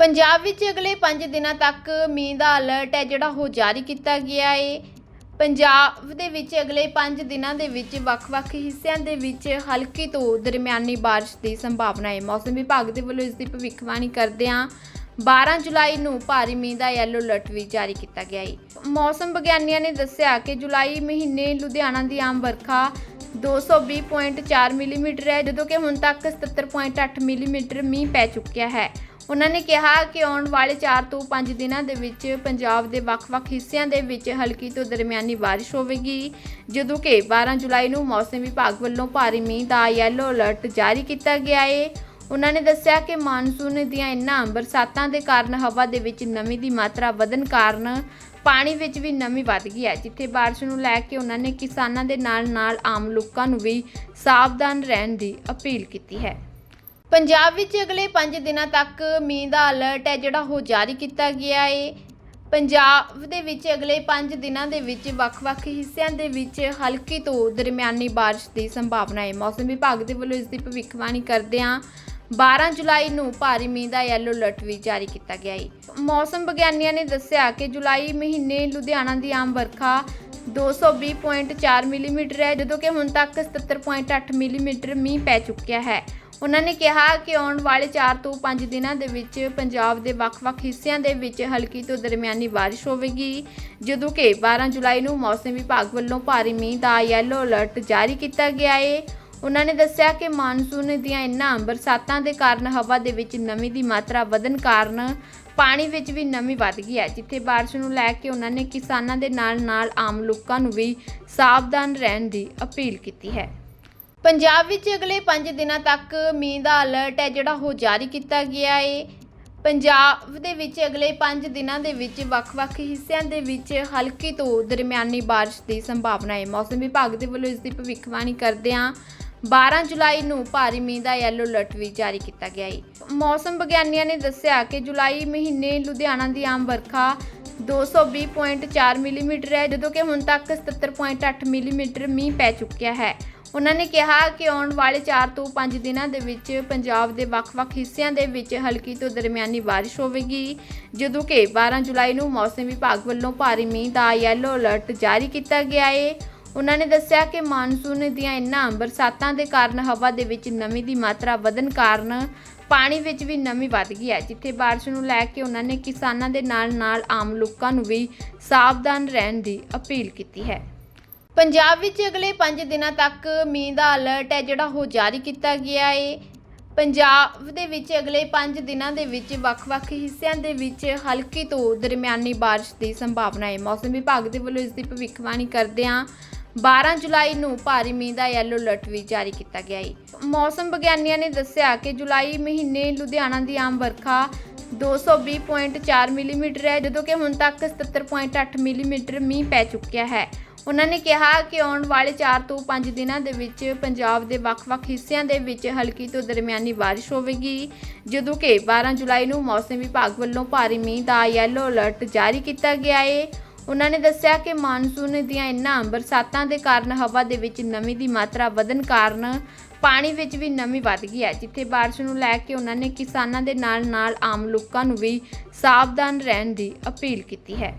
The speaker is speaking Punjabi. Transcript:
ਪੰਜਾਬ ਵਿੱਚ ਅਗਲੇ 5 ਦਿਨਾਂ ਤੱਕ ਮੀਂਹ ਦਾ ਅਲਰਟ ਹੈ ਜਿਹੜਾ ਉਹ ਜਾਰੀ ਕੀਤਾ ਗਿਆ ਹੈ ਪੰਜਾਬ ਦੇ ਵਿੱਚ ਅਗਲੇ 5 ਦਿਨਾਂ ਦੇ ਵਿੱਚ ਵੱਖ-ਵੱਖ ਹਿੱਸਿਆਂ ਦੇ ਵਿੱਚ ਹਲਕੀ ਤੋਂ ਦਰਮਿਆਨੀ ਬਾਰਿਸ਼ ਦੀ ਸੰਭਾਵਨਾ ਹੈ। ਮੌਸਮ ਵਿਭਾਗ ਦੇ ਵੱਲੋਂ ਇਸ ਦੀ ਭਵਿੱਖਬਾਣੀ ਕਰਦਿਆਂ 12 ਜੁਲਾਈ ਨੂੰ ਭਾਰੀ ਮੀਂਹ ਦਾ ਯੈਲੋ ਅਲਰਟ ਵੀ ਜਾਰੀ ਕੀਤਾ ਗਿਆ ਹੈ ਮੌਸਮ ਵਿਗਿਆਨੀਆਂ ਨੇ ਦੱਸਿਆ ਕਿ ਜੁਲਾਈ ਮਹੀਨੇ ਲੁਧਿਆਣਾ ਦੀ ਆਮ ਵਰਖਾ 220.4 ਮਿਲੀਮੀਟਰ ਹੈ, ਜਦੋਂ ਕਿ ਹੁਣ ਤੱਕ 77.8 ਮਿਲੀਮੀਟਰ ਮੀਂਹ ਪੈ ਚੁੱਕਿਆ ਹੈ। ਉਹਨਾਂ ਨੇ ਕਿਹਾ ਕਿ ਆਉਣ ਵਾਲੇ 4 ਤੋਂ 5 ਦਿਨਾਂ ਦੇ ਵਿੱਚ ਪੰਜਾਬ ਦੇ ਵੱਖ-ਵੱਖ ਹਿੱਸਿਆਂ ਦੇ ਵਿੱਚ ਹਲਕੀ ਤੋਂ ਦਰਮਿਆਨੀ ਬਾਰਿਸ਼ ਹੋਵੇਗੀ, ਜਦੋਂ ਕਿ 12 ਜੁਲਾਈ ਨੂੰ ਮੌਸਮ ਵਿਭਾਗ ਵੱਲੋਂ ਭਾਰੀ ਮੀਂਹ ਦਾ ਯੈਲੋ ਅਲਰਟ ਜਾਰੀ ਕੀਤਾ ਗਿਆ ਹੈ ਉਹਨਾਂ ਨੇ ਦੱਸਿਆ ਕਿ ਮਾਨਸੂਨ ਦੀਆਂ ਇਨ੍ਹਾਂ ਬਰਸਾਤਾਂ ਦੇ ਕਾਰਨ ਹਵਾ ਦੇ ਵਿੱਚ ਨਮੀ ਦੀ ਮਾਤਰਾ ਵਧਣ ਕਾਰਨ ਪਾਣੀ ਵਿੱਚ ਵੀ ਨਮੀ ਵੱਧ ਗਈ ਹੈ, ਜਿੱਥੇ ਬਾਰਿਸ਼ ਨੂੰ ਲੈ ਕੇ ਉਹਨਾਂ ਨੇ ਕਿਸਾਨਾਂ ਦੇ ਨਾਲ-ਨਾਲ ਆਮ ਲੋਕਾਂ ਨੂੰ ਵੀ ਸਾਵਧਾਨ ਰਹਿਣ ਦੀ ਅਪੀਲ ਕੀਤੀ ਹੈ। ਪੰਜਾਬ ਵਿੱਚ ਅਗਲੇ 5 ਦਿਨਾਂ ਤੱਕ ਮੀਂਹ ਦਾ ਅਲਰਟ ਹੈ, ਜਿਹੜਾ ਉਹ ਜਾਰੀ ਕੀਤਾ ਗਿਆ ਹੈ ਪੰਜਾਬ ਦੇ ਵਿੱਚ ਅਗਲੇ 5 ਦਿਨਾਂ ਦੇ ਵਿੱਚ ਵੱਖ-ਵੱਖ ਹਿੱਸਿਆਂ ਦੇ ਵਿੱਚ ਹਲਕੀ ਤੋਂ ਦਰਮਿਆਨੀ ਬਾਰਿਸ਼ ਦੀ ਸੰਭਾਵਨਾ ਹੈ। ਮੌਸਮ ਵਿਭਾਗ ਦੇ ਵੱਲੋਂ ਇਸ ਦੀ ਭਵਿੱਖਬਾਣੀ ਕਰਦਿਆਂ 12 ਜੁਲਾਈ ਨੂੰ ਭਾਰੀ ਮੀਂਹ ਦਾ ਯੈਲੋ ਅਲਰਟ ਵੀ ਜਾਰੀ ਕੀਤਾ ਗਿਆ ਹੈ ਮੌਸਮ ਵਿਗਿਆਨੀਆਂ ਨੇ ਦੱਸਿਆ ਕਿ ਜੁਲਾਈ ਮਹੀਨੇ ਲੁਧਿਆਣਾ ਦੀ ਆਮ ਵਰਖਾ 220.4 ਮਿਲੀਮੀਟਰ ਹੈ, ਜਦੋਂ ਕਿ ਹੁਣ ਤੱਕ 77.8 ਮਿਲੀਮੀਟਰ ਮੀਂਹ ਪੈ ਚੁੱਕਿਆ ਹੈ। ਉਹਨਾਂ ਨੇ ਕਿਹਾ ਕਿ ਆਉਣ ਵਾਲੇ 4 ਤੋਂ 5 ਦਿਨਾਂ ਦੇ ਵਿੱਚ ਪੰਜਾਬ ਦੇ ਵੱਖ-ਵੱਖ ਹਿੱਸਿਆਂ ਦੇ ਵਿੱਚ ਹਲਕੀ ਤੋਂ ਦਰਮਿਆਨੀ ਬਾਰਿਸ਼ ਹੋਵੇਗੀ। ਜਦੋਂ ਕਿ 12 ਜੁਲਾਈ ਨੂੰ ਮੌਸਮ ਵਿਭਾਗ ਵੱਲੋਂ ਭਾਰੀ ਮੀਂਹ ਦਾ ਯੈਲੋ ਅਲਰਟ ਜਾਰੀ ਕੀਤਾ ਗਿਆ ਹੈ ਉਹਨਾਂ ਨੇ ਦੱਸਿਆ ਕਿ ਮਾਨਸੂਨ ਦੀਆਂ ਇਨ੍ਹਾਂ ਬਰਸਾਤਾਂ ਦੇ ਕਾਰਨ ਹਵਾ ਦੇ ਵਿੱਚ ਨਮੀ ਦੀ ਮਾਤਰਾ ਵਧਣ ਕਾਰਨ ਪਾਣੀ ਵਿੱਚ ਵੀ ਨਮੀ ਵੱਧ ਗਈ ਹੈ, ਜਿੱਥੇ ਬਾਰਿਸ਼ ਨੂੰ ਲੈ ਕੇ ਉਹਨਾਂ ਨੇ ਕਿਸਾਨਾਂ ਦੇ ਨਾਲ-ਨਾਲ ਆਮ ਲੋਕਾਂ ਨੂੰ ਵੀ ਸਾਵਧਾਨ ਰਹਿਣ ਦੀ ਅਪੀਲ ਕੀਤੀ ਹੈ। ਪੰਜਾਬ ਵਿੱਚ ਅਗਲੇ 5 ਦਿਨਾਂ ਤੱਕ ਮੀਂਹ ਦਾ ਅਲਰਟ ਹੈ, ਜਿਹੜਾ ਉਹ ਜਾਰੀ ਕੀਤਾ ਗਿਆ ਹੈ ਪੰਜਾਬ ਦੇ ਵਿੱਚ ਅਗਲੇ 5 ਦਿਨਾਂ ਦੇ ਵਿੱਚ ਵੱਖ-ਵੱਖ ਹਿੱਸਿਆਂ ਦੇ ਵਿੱਚ ਹਲਕੀ ਤੋਂ ਦਰਮਿਆਨੀ ਬਾਰਿਸ਼ ਦੀ ਸੰਭਾਵਨਾ ਹੈ। ਮੌਸਮ ਵਿਭਾਗ ਦੇ ਵੱਲੋਂ ਇਸ ਦੀ ਭਵਿੱਖਬਾਣੀ ਕਰਦਿਆਂ 12 ਜੁਲਾਈ ਨੂੰ ਭਾਰੀ ਮੀਂਹ ਦਾ ਯੈਲੋ ਅਲਰਟ ਵੀ ਜਾਰੀ ਕੀਤਾ ਗਿਆ ਹੈ ਮੌਸਮ ਵਿਗਿਆਨੀਆਂ ਨੇ ਦੱਸਿਆ ਕਿ ਜੁਲਾਈ ਮਹੀਨੇ ਲੁਧਿਆਣਾ ਦੀ ਆਮ ਵਰਖਾ 220.4 ਮਿਲੀਮੀਟਰ ਹੈ, ਜਦੋਂ ਕਿ ਹੁਣ ਤੱਕ 77.8 ਮਿਲੀਮੀਟਰ ਮੀਂਹ ਪੈ ਚੁੱਕਿਆ ਹੈ। ਉਹਨਾਂ ਨੇ ਕਿਹਾ ਕਿ ਆਉਣ ਵਾਲੇ 4 ਤੋਂ 5 ਦਿਨਾਂ ਦੇ ਵਿੱਚ ਪੰਜਾਬ ਦੇ ਵੱਖ-ਵੱਖ ਹਿੱਸਿਆਂ ਦੇ ਵਿੱਚ ਹਲਕੀ ਤੋਂ ਦਰਮਿਆਨੀ ਬਾਰਿਸ਼ ਹੋਵੇਗੀ, ਜਦੋਂ ਕਿ 12 ਜੁਲਾਈ ਨੂੰ ਮੌਸਮ ਵਿਭਾਗ ਵੱਲੋਂ ਭਾਰੀ ਮੀਂਹ ਦਾ ਯੈਲੋ ਅਲਰਟ ਜਾਰੀ ਕੀਤਾ ਗਿਆ ਹੈ ਉਹਨਾਂ ਨੇ ਦੱਸਿਆ ਕਿ ਮਾਨਸੂਨ ਦੀਆਂ ਇਨ੍ਹਾਂ ਬਰਸਾਤਾਂ ਦੇ ਕਾਰਨ ਹਵਾ ਦੇ ਵਿੱਚ ਨਮੀ ਦੀ ਮਾਤਰਾ ਵਧਣ ਕਾਰਨ ਪਾਣੀ ਵਿੱਚ ਵੀ ਨਮੀ ਵੱਧ ਗਈ ਹੈ, ਜਿੱਥੇ ਬਾਰਿਸ਼ ਨੂੰ ਲੈ ਕੇ ਉਹਨਾਂ ਨੇ ਕਿਸਾਨਾਂ ਦੇ ਨਾਲ-ਨਾਲ ਆਮ ਲੋਕਾਂ ਨੂੰ ਵੀ ਸਾਵਧਾਨ ਰਹਿਣ ਦੀ ਅਪੀਲ ਕੀਤੀ ਹੈ। ਪੰਜਾਬ ਵਿੱਚ ਅਗਲੇ 5 ਦਿਨਾਂ ਤੱਕ ਮੀਂਹ ਦਾ ਅਲਰਟ ਹੈ, ਜਿਹੜਾ ਉਹ ਜਾਰੀ ਕੀਤਾ ਗਿਆ ਹੈ ਪੰਜਾਬ ਦੇ ਵਿੱਚ ਅਗਲੇ 5 ਦਿਨਾਂ ਦੇ ਵਿੱਚ ਵੱਖ-ਵੱਖ ਹਿੱਸਿਆਂ ਦੇ ਵਿੱਚ ਹਲਕੀ ਤੋਂ ਦਰਮਿਆਨੀ ਬਾਰਿਸ਼ ਦੀ ਸੰਭਾਵਨਾ ਹੈ। ਮੌਸਮ ਵਿਭਾਗ ਦੇ ਵੱਲੋਂ ਇਸ ਦੀ ਭਵਿੱਖਬਾਣੀ ਕਰਦਿਆਂ 12 ਜੁਲਾਈ ਨੂੰ ਭਾਰੀ ਮੀਂਹ ਦਾ ਯੈਲੋ ਅਲਰਟ ਵੀ ਜਾਰੀ ਕੀਤਾ ਗਿਆ ਹੈ ਮੌਸਮ ਵਿਗਿਆਨੀਆਂ ਨੇ ਦੱਸਿਆ ਕਿ ਜੁਲਾਈ ਮਹੀਨੇ ਲੁਧਿਆਣਾ ਦੀ ਆਮ ਵਰਖਾ 220.4 ਮਿਲੀਮੀਟਰ ਹੈ, ਜਦੋਂ ਕਿ ਹੁਣ ਤੱਕ 77.8 ਮਿਲੀਮੀਟਰ ਮੀਂਹ ਪੈ ਚੁੱਕਿਆ ਹੈ। ਉਹਨਾਂ ਨੇ ਕਿਹਾ ਕਿ ਆਉਣ ਵਾਲੇ 4 ਤੋਂ 5 ਦਿਨਾਂ ਦੇ ਵਿੱਚ ਪੰਜਾਬ ਦੇ ਵੱਖ-ਵੱਖ ਹਿੱਸਿਆਂ ਦੇ ਵਿੱਚ ਹਲਕੀ ਤੋਂ ਦਰਮਿਆਨੀ ਬਾਰਿਸ਼ ਹੋਵੇਗੀ, ਜਦੋਂ ਕਿ 12 ਜੁਲਾਈ ਨੂੰ ਮੌਸਮ ਵਿਭਾਗ ਵੱਲੋਂ ਭਾਰੀ ਮੀਂਹ ਦਾ ਯੈਲੋ ਅਲਰਟ ਜਾਰੀ ਕੀਤਾ ਗਿਆ ਹੈ ਉਹਨਾਂ ਨੇ ਦੱਸਿਆ ਕਿ ਮਾਨਸੂਨ ਦੀਆਂ ਇਨ੍ਹਾਂ ਬਰਸਾਤਾਂ ਦੇ ਕਾਰਨ ਹਵਾ ਦੇ ਵਿੱਚ ਨਮੀ ਦੀ ਮਾਤਰਾ ਵਧਣ ਕਾਰਨ ਪਾਣੀ ਵਿੱਚ ਵੀ ਨਮੀ ਵੱਧ ਗਈ ਹੈ, ਜਿੱਥੇ ਬਾਰਿਸ਼ ਨੂੰ ਲੈ ਕੇ ਉਹਨਾਂ ਨੇ ਕਿਸਾਨਾਂ ਦੇ ਨਾਲ-ਨਾਲ ਆਮ ਲੋਕਾਂ ਨੂੰ ਵੀ ਸਾਵਧਾਨ ਰਹਿਣ ਦੀ ਅਪੀਲ ਕੀਤੀ ਹੈ।